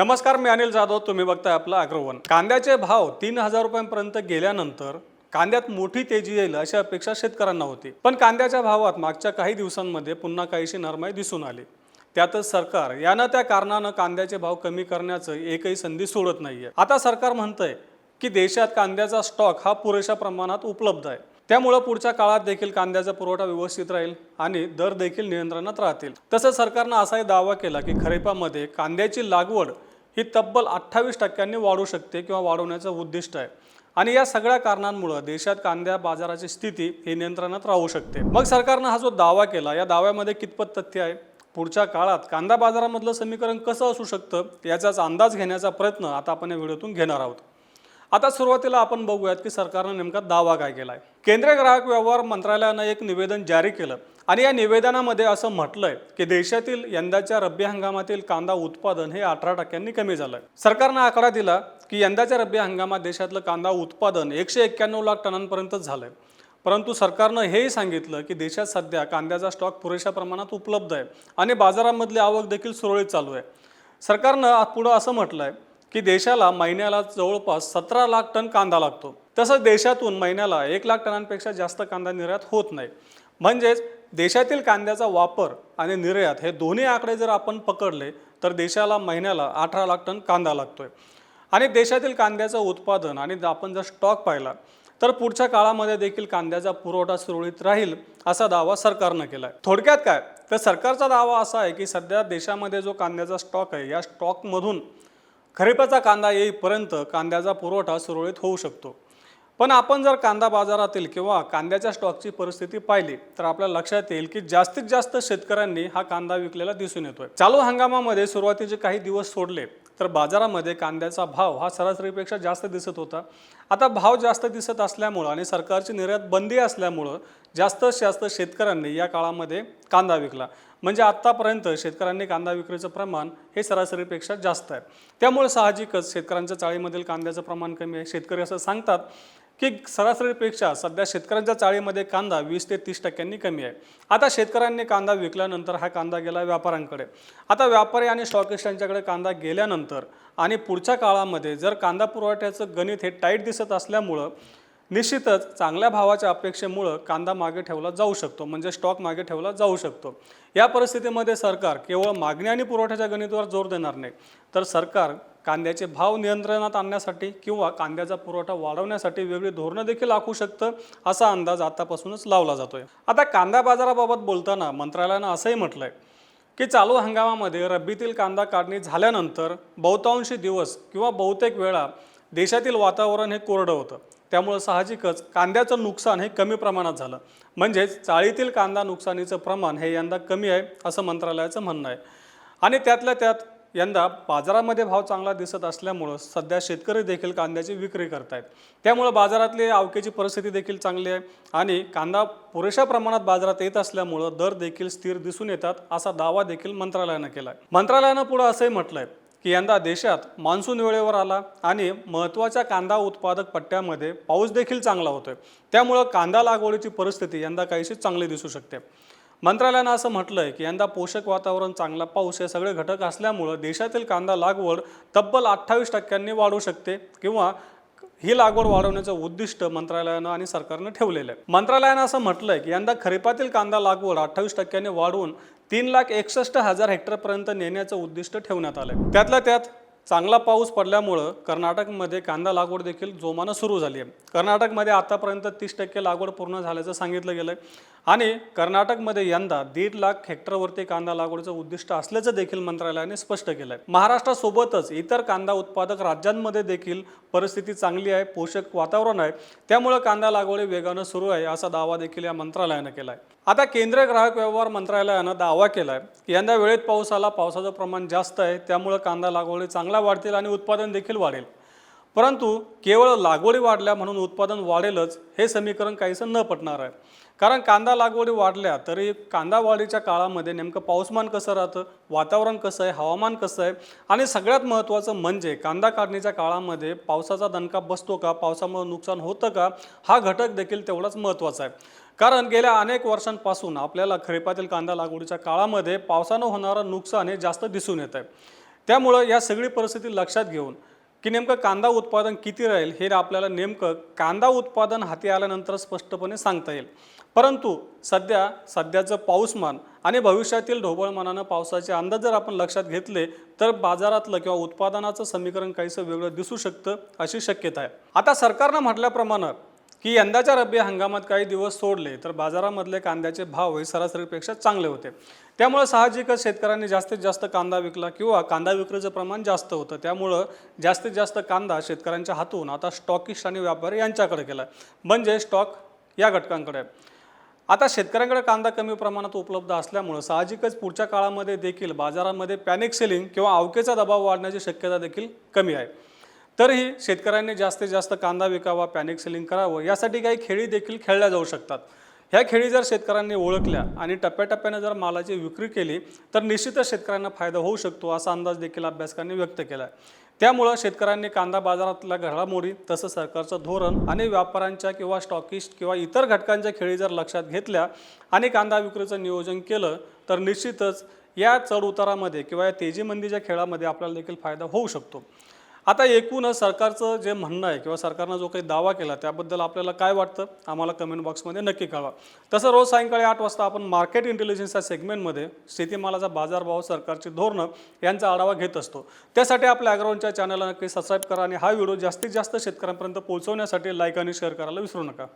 नमस्कार मी अनिल जाधव. तुम्ही बघताय आपलं अग्रवन. कांद्याचे भाव तीन हजार रुपयांपर्यंत गेल्यानंतर कांद्यात मोठी तेजी येईल अशी अपेक्षा शेतकऱ्यांना होती. पण कांद्याच्या भावात मागच्या काही दिवसांमध्ये पुन्हा काहीशी नरमाई दिसून आली. त्यातच सरकार यानं त्या कारणानं कांद्याचे भाव कमी करण्याचं एकही संधी सोडत नाहीये. आता सरकार म्हणतंय की देशात कांद्याचा स्टॉक हा पुरेशा प्रमाणात उपलब्ध आहे. त्यामुळं पुढच्या काळात देखील कांद्याचा पुरवठा व्यवस्थित राहील आणि दर देखील नियंत्रणात राहतील. तसंच सरकारनं असाही दावा केला की खरीपामध्ये कांद्याची लागवड ही तब्बल अठ्ठावीस टक्क्यांनी वाढू शकते किंवा वाढवण्याचं उद्दिष्ट आहे. आणि या सगळ्या कारणांमुळं देशात कांद्या बाजाराची स्थिती ही नियंत्रणात राहू शकते. मग सरकारनं हा जो दावा केला या दाव्यामध्ये कितपत तथ्य आहे? पुढच्या काळात कांदा बाजारामधलं समीकरण कसं असू शकतं? याचाच अंदाज घेण्याचा प्रयत्न आता आपण या व्हिडिओतून घेणार आहोत. आता सुरुवातीला आपण बघूयात की सरकारनं नेमका दावा काय आहे केंद्रीय ग्राहक व्यवहार मंत्रालयानं एक निवेदन जारी केलं आणि या निवेदनामध्ये असं म्हटलंय की देशातील यंदाच्या रब्बी हंगामातील कांदा उत्पादन हे अठरा टक्क्यांनी कमी झालंय. सरकारनं आकडा दिला की यंदाच्या रब्बी हंगामात देशातलं कांदा उत्पादन एकशे एक्क्याण्णव लाख टनांपर्यंत झालंय. परंतु सरकारनं हेही सांगितलं की देशात सध्या कांद्याचा स्टॉक पुरेशा प्रमाणात उपलब्ध आहे आणि बाजारामधली आवक देखील सुरळीत चालू आहे. सरकारनं पुढं असं म्हटलं आहे की देशाला महिन्याला जवळपास सतरा लाख टन कांदा लागतो. तसंच देशातून महिन्याला एक लाख टनांपेक्षा जास्त कांदा निर्यात होत नाही. म्हणजेच देशातील कांद्याचा वापर आणि निर्यात हे दोन्ही आकडे जर आपण पकडले तर देशाला महिन्याला अठरा लाख टन कांदा लागतोय. आणि देशातील कांद्याचं उत्पादन आणि आपण जर स्टॉक पाहिला तर पुढच्या काळामध्ये देखील कांद्याचा पुरवठा सुरळीत राहील असा दावा सरकारनं केला आहे थोडक्यात काय? तर सरकारचा दावा असा आहे की सध्या देशामध्ये जो कांद्याचा स्टॉक आहे या स्टॉकमधून खरीपाचा कांदा येईपर्यंत कांद्याचा पुरवठा सुरळीत होऊ शकतो. पण आपण जर कांदा बाजारातील किंवा कांद्याच्या स्टॉकची परिस्थिती पाहिली तर आपल्या लक्षात येईल की जास्तीत जास्त शेतकऱ्यांनी हा कांदा विकलेला दिसून येतोय. चालू हंगामामध्ये सुरुवातीचे काही दिवस सोडले तर बाजारामध्ये कांद्याचा भाव हा सरासरीपेक्षा जास्त दिसत होता. आता भाव जास्त दिसत असल्यामुळं आणि सरकारची निर्यात बंदी असल्यामुळं जास्तीत जास्त शेतकऱ्यांनी या काळामध्ये कांदा विकला. म्हणजे आत्तापर्यंत शेतकऱ्यांनी कांदा विक्रीचं प्रमाण हे सरासरीपेक्षा जास्त आहे. त्यामुळे साहजिकच शेतकऱ्यांच्या चाळीमधील कांद्याचं प्रमाण कमी आहे. शेतकरी असं सांगतात की सरासरीपेक्षा सध्या शेतकऱ्यांच्या चाळीमध्ये कांदा वीस ते तीस टक्क्यांनी कमी आहे. आता शेतकऱ्यांनी कांदा विकल्यानंतर हा कांदा गेला व्यापाऱ्यांकडे. आता व्यापारी आणि स्टॉकिस्टांच्याकडे कांदा गेल्यानंतर आणि पुढच्या काळामध्ये जर कांदा पुरवठ्याचं गणित हे टाईट दिसत असल्यामुळं निश्चितच चांगल्या भावाच्या अपेक्षेमुळं कांदा मागे ठेवला जाऊ शकतो म्हणजे स्टॉक मागे ठेवला जाऊ शकतो. या परिस्थितीमध्ये सरकार केवळ मागणी आणि पुरवठ्याच्या गणितावर जोर देणार नाही तर सरकार कांद्याचे भाव नियंत्रणात आणण्यासाठी किंवा कांद्याचा पुरवठा वाढवण्यासाठी वेगळी धोरणं देखील आखू शकतं असा अंदाज आतापासूनच लावला जातोय. आता कांदा बाजाराबाबत बोलताना मंत्रालयानं असंही म्हटलंय की चालू हंगामामध्ये रब्बीतील कांदा काढणी झाल्यानंतर बहुतांशी दिवस किंवा बहुतेक वेळा देशातील वातावरण हे कोरडं होतं. त्यामुळं साहजिकच कांद्याचं नुकसान हे कमी प्रमाणात झालं. म्हणजेच चाळीतील कांदा नुकसानीचं प्रमाण हे यंदा कमी आहे असं मंत्रालयाचं म्हणणं आहे. आणि त्यातल्या त्यात यंदा बाजारामध्ये भाव चांगला दिसत असल्यामुळं सध्या शेतकरी देखील कांद्याची विक्री करत आहेत त्यामुळं बाजारातली आवकेची परिस्थिती देखील चांगली आहे आणि कांदा पुरेशा प्रमाणात बाजारात येत असल्यामुळं दर देखील स्थिर दिसून येतात असा दावा देखील मंत्रालयानं केला आहे मंत्रालयानं पुढं असंही म्हटलं आहे की यंदा देशात मान्सून वेळेवर आला आणि महत्त्वाच्या कांदा उत्पादक पट्ट्यामध्ये पाऊस देखील चांगला होतोय. त्यामुळं कांदा लागवडीची परिस्थिती यंदा काहीशी चांगली दिसू शकते. मंत्रालयानं असं म्हटलं आहे की यंदा पोषक वातावरण चांगला पाऊस हे सगळे घटक असल्यामुळं देशातील कांदा लागवड तब्बल अठ्ठावीस टक्क्यांनी वाढू शकते किंवा ही लागवड वाढवण्याचं उद्दिष्ट मंत्रालयानं आणि सरकारनं ठेवलेलं आहे. मंत्रालयानं असं म्हटलंय की यंदा खरीपातील कांदा लागवड अठ्ठावीस टक्क्यांनी वाढवून तीन लाख एकसष्ट हजार हेक्टरपर्यंत नेण्याचं उद्दिष्ट ठेवण्यात आलं आहे त्यातल्या त्यात चांगला पाऊस पडल्यामुळं कर्नाटकमध्ये कांदा लागवड देखील जोमानं सुरू झाली आहे. कर्नाटकमध्ये आतापर्यंत तीस टक्के लागवड पूर्ण झाल्याचं सांगितलं गेलं आहे आणि कर्नाटकमध्ये यंदा दीड लाख हेक्टरवरती कांदा लागवडीचं उद्दिष्ट असल्याचं देखील मंत्रालयाने स्पष्ट केलं आहे महाराष्ट्रासोबतच इतर कांदा उत्पादक राज्यांमध्ये देखील परिस्थिती चांगली आहे पोषक वातावरण आहे. त्यामुळं कांदा लागवडी वेगानं सुरू आहे असा दावा देखील या मंत्रालयानं केला आहे आता केंद्रीय ग्राहक व्यवहार मंत्रालयानं दावा केला आहे की यंदा वेळेत पाऊस आला पावसाचं प्रमाण जास्त आहे. त्यामुळं कांदा लागवडी चांगला वाढतील आणि उत्पादन देखील वाढेल. परंतु केवळ लागवडी वाढल्या म्हणून उत्पादन वाढेलच हे समीकरण काहीसं न पटणार आहे. कारण कांदा लागवडी वाढल्या तरी कांदा वाढीच्या काळामध्ये नेमकं पाऊसमान कसं राहतं वातावरण कसं आहे हवामान कसं आहे आणि सगळ्यात महत्त्वाचं म्हणजे कांदा काढणीच्या काळामध्ये पावसाचा दणका बसतो का पावसामुळे नुकसान होतं का हा घटक देखील तेवढाच महत्त्वाचा आहे. कारण गेल्या अनेक वर्षांपासून आपल्याला खरीपातील कांदा लागवडीच्या काळामध्ये पावसानं होणारं नुकसान हे जास्त दिसून येत आहे. त्यामुळं या सगळी परिस्थिती लक्षात घेऊन की नेमकं कांदा उत्पादन किती राहील हे आपल्याला नेमकं कांदा उत्पादन हाती आल्यानंतर स्पष्टपणे सांगता येईल. परंतु सध्या सध्याचं पाऊसमान आणि भविष्यातील ढोबळमानानं पावसाचे अंदाज जर आपण लक्षात घेतले तर बाजारातलं किंवा उत्पादनाचं समीकरण काहीसं वेगळं दिसू शकतं अशी शक्यता आहे. आता सरकारनं म्हटल्याप्रमाणे की यंदाच्या रब्बी हंगामात काही दिवस सोडले तर बाजारामधले कांद्याचे भाव हे सरासरीपेक्षा चांगले होते. त्यामुळं साहजिकच शेतकऱ्यांनी जास्तीत जास्त कांदा विकला किंवा कांदा विक्रीचं प्रमाण जास्त होतं. त्यामुळं जास्तीत जास्त कांदा शेतकऱ्यांच्या हातून आता स्टॉकिस्ट आणि व्यापारी यांच्याकडे गेला म्हणजे स्टॉक या घटकांकडे. आहे. आता शेतकऱ्यांकडे कांदा कमी प्रमाणात उपलब्ध असल्यामुळं साहजिकच पुढच्या काळामध्ये देखील बाजारामध्ये पॅनिक सेलिंग किंवा अवकेचा दबाव वाढण्याची शक्यता देखील कमी आहे. तरीही शेतकऱ्यांनी जास्तीत जास्त कांदा विकावा पॅनिक सेलिंग करावं यासाठी काही खेळी देखील खेळल्या जाऊ शकतात. ह्या खेळी जर शेतकऱ्यांनी ओळखल्या आणि टप्प्याटप्प्याने जर मालाची विक्री केली तर निश्चितच शेतकऱ्यांना फायदा होऊ शकतो असा अंदाज देखील अभ्यासकांनी व्यक्त केला आहे त्यामुळं शेतकऱ्यांनी कांदा बाजारातल्या घडामोडी तसं सरकारचं धोरण आणि व्यापाऱ्यांच्या किंवा स्टॉकिस्ट किंवा इतर घटकांच्या खेळी जर लक्षात घेतल्या आणि कांदा विक्रीचं नियोजन केलं तर निश्चितच या चढउतारामध्ये किंवा या तेजीमंदीच्या खेळामध्ये आपल्याला देखील फायदा होऊ शकतो. आता एकूणच सरकारचं जे म्हणणं आहे किंवा सरकारनं जो काही दावा केला त्याबद्दल आपल्याला काय वाटतं? आम्हाला कमेंट बॉक्समध्ये नक्की कळवा. तसं रोज सायंकाळी आठ वाजता आपण मार्केट इंटेलिजन्सच्या सेगमेंटमध्ये शेतीमालाचा बाजारभाव सरकारची धोरणं यांचा आढावा घेत असतो. त्यासाठी आपल्या ॲग्राउंडच्या चॅनलला नक्की सबस्क्राईब करा आणि हा व्हिडिओ जास्तीत जास्त शेतकऱ्यांपर्यंत पोहोचवण्यासाठी लाईक आणि शेअर करायला विसरू नका.